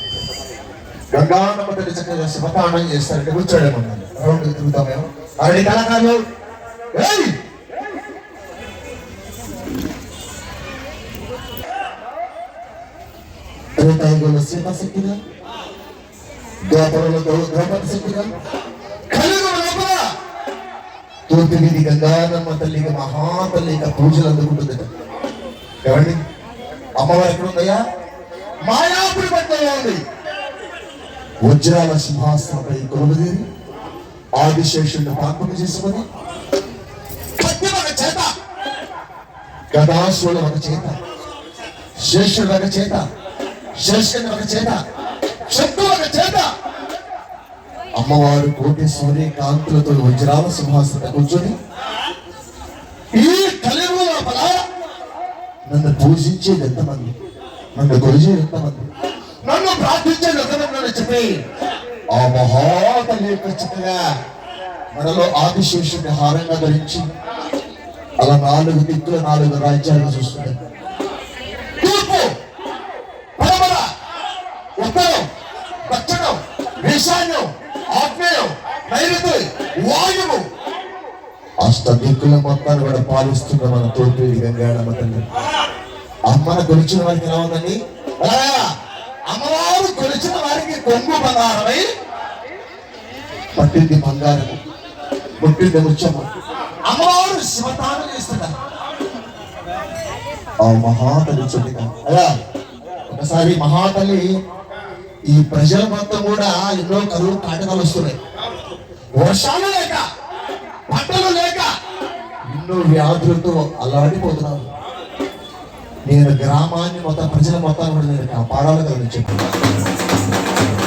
మరి గంగానమ్మ తల్లి చక్కగా శివతాండం చేస్తారంటే కూర్చోడేమన్నాను రౌండ్ తిరుగుతామేమో అరడి కళాకారులు ఏయ్! త్రేతాయుగంలో సీతాశక్తిగా ద్వాపరంలో ద్రౌ- శక్తిగా కలియుగం లోపల తూర్పు వీధి గంగానమ్మ తల్లిగా మహాతల్లిగా పూజలు అందుకుంటుందట. ఏమండి అమ్మవారు ఎక్కడ ఉందయ్యా మాయాపురి పట్టణంలో ఉంది. వజ్రాల సింహాసనంపై కొలువుదీరి ఆదిశేషుడిని పాపన చేసుకుని కత్తి ఒక చేత. గదాసుడు ఒక చేత. శేషుడు ఒక చేత. శేషుడు ఒక చేత. శక్తు ఒక చేత. అమ్మవారు కోటి సూర్య కాంతులతో వజ్రాల సింహాసనం కూర్చొని ఈ కలియుగ నన్ను పూజించేది ఎంతమంది? నన్ను కొలిచేది ఎంతమంది నన్ను ప్రార్థించేది ఎంతమంది చెప్పి. ఆ మహాతల్లి యొక్క చక్కగా మనలో ఆదిశేషుని హారంగా ధరించి అలా నాలుగు దిక్కుల నాలుగు రాజ్యాలు చూస్తుంది తూర్పు పడమర ఉత్తరం దక్షిణం ఈశాన్యం ఆగ్నేయం నైరుతి వాయువు. అష్ట దిక్కుల మొత్తాన్ని కూడా పాలిస్తున్న మన తోటి గంగాడమ్మ తల్లి. అమ్మను కొలిచిన వారికి ఎలా ఉందండి? అమ్మవారు కొలిచిన వారికి కొంగు బంగారమై పట్టింది బంగారము పుట్టింది ముచ్చము అమ్మవారు శివతానం చేస్తున్నారు. ఆ మహాతల్లి చుట్టిగా అలా. ఒకసారి మహాతల్లి ఈ ప్రజల మొత్తం కూడా ఎన్నో కరువు కాటకాలు వస్తున్నాయి. వర్షాలు లేక పంటలు లేక ఎన్నో వ్యాధులతో అల్లాడిపోతున్నారు. నేను గ్రామాన్ని మొత్తం ప్రజల మొత్తాన్ని కూడా నేను కాపాడాలి కదా చెప్పి